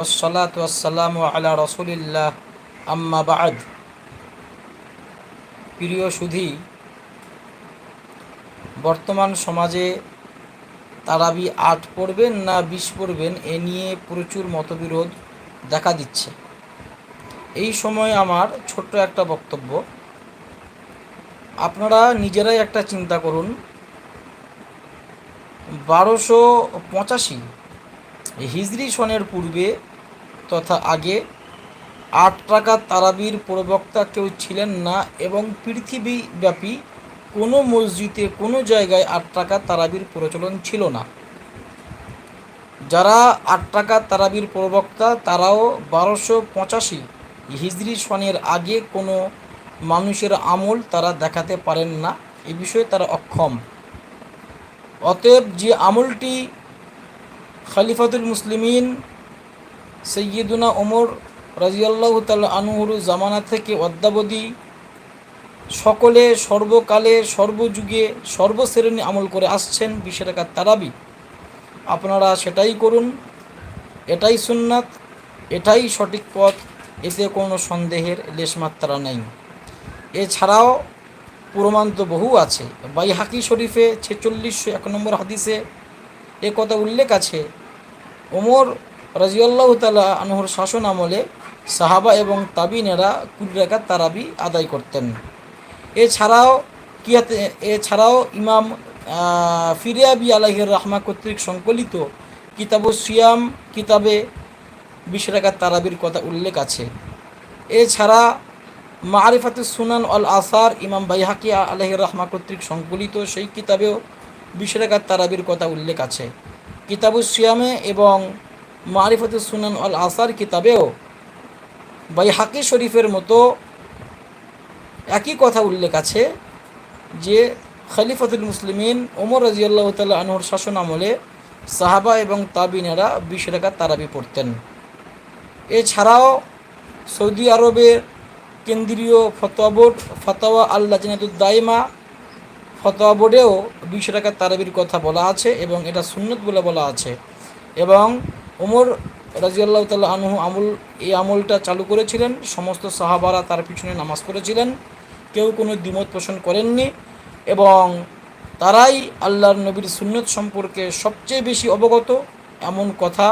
والصلاة والسلام على রসুলিল্লাহ আম্মা বাদ প্রিয় সুধী বর্তমান সমাজে তারাবি আট পড়বেন না বিশ পড়বেন এ নিয়ে প্রচুর মতবিরোধ দেখা দিচ্ছে এই সময় আমার ছোট্ট একটা বক্তব্য আপনারা নিজেরাই একটা চিন্তা করুন বারোশো পঁচাশি হিজরি সনের পূর্বে তথা আগে আট টাকা তারাবির প্রবক্তা কেউ ছিলেন না এবং পৃথিবীব্যাপী কোনো মসজিদে, কোনো জায়গায় আট টাকা তারাবির প্রচলন ছিল না। যারা আট টাকা তারাবির প্রবক্তা, তারাও বারোশো পঁচাশি হিজরি সনের আগে কোনো মানুষের আমল তারা দেখাতে পারেন না। এ বিষয়ে তারা অক্ষম। অতএব যে আমলটি খালিফাতুল মুসলিমিন সৈয়দুনা ওমর রাজিয়াল্লাহ তাল আনুহরু জামানা থেকে অদ্যাবধি সকলে সর্বকালে, সর্বযুগে, সর্বশ্রেণী আমল করে আসছেন টাকার তারাবি। আপনারা সেটাই করুন, এটাই সুন্নাত, এটাই সঠিক পথ, এতে কোনো সন্দেহের লেশমাত্রা নেই। এছাড়াও প্রমাণ তো বহু আছে। বাই হাকি শরীফে ছেচল্লিশশো এক নম্বর হাদিসে এ কথা উল্লেখ আছে, ওমর রাজিউল্লাহ তালা আনহর শাসন আমলে সাহাবা এবং তাবিনেরা কুড়ি টাকা তারাবি আদায় করতেন। এছাড়াও কিয়াতে, এছাড়াও ইমাম ফিরিয়াবি আলাহির রাহমা কর্তৃক সংকলিত কিতাব সিয়াম কিতাবে বিশ টাকা তারাবির কথা উল্লেখ আছে। এছাড়া মারিফাতুস সুনান আল আসার ইমাম বাইহাকি আলহির রহমা কর্তৃক সংকলিত সেই কিতাবেও বিশ টাকা তারাবির কথা উল্লেখ আছে। কিতাবুস সিয়ামে এবং মারিফতুস সুনান আল আসার কিতাবেও বাই হাকি শরীফের মতো একই কথা উল্লেখ আছে যে খলিফাতুল মুসলিমিন ওমর রাজিয়াল্লাহ তাল আনহর শাসন আমলে সাহাবা এবং তাবিনেরা বিশ টাকা তারাবি পড়তেন। এছাড়াও সৌদি আরবের কেন্দ্রীয় ফতোয়া বোর্ড, ফতোয়া আল্লাহ দাইমা, ফতোয়া বোর্ডেও বিশ টাকা তারাবির কথা বলা আছে এবং এটা সুন্নত বলে বলা আছে এবং ওমর রাজিয়াল্লাহ তাল্লাহ আনহু আমল, এই আমলটা চালু করেছিলেন। সমস্ত সাহাবারা তার পিছনে নামাজ পড়েছিলেন। কেউ কোনো দ্বিমত পোষণ করেননি এবং তারাই আল্লাহর নবীর সুন্নত সম্পর্কে সবচেয়ে বেশি অবগত। এমন কথা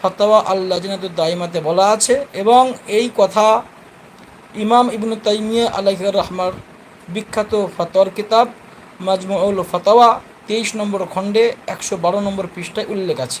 ফতোয়া আল্লাহ জিনাদুর দাইমাতে বলা আছে এবং এই কথা ইমাম ইবনু তাইমিয়া আলাহ রহমার বিখ্যাত ফতোয়ার কিতাব মাজমুল ফতোয়া তেইশ নম্বর খণ্ডে একশো বারো নম্বর পৃষ্ঠায় উল্লেখ আছে।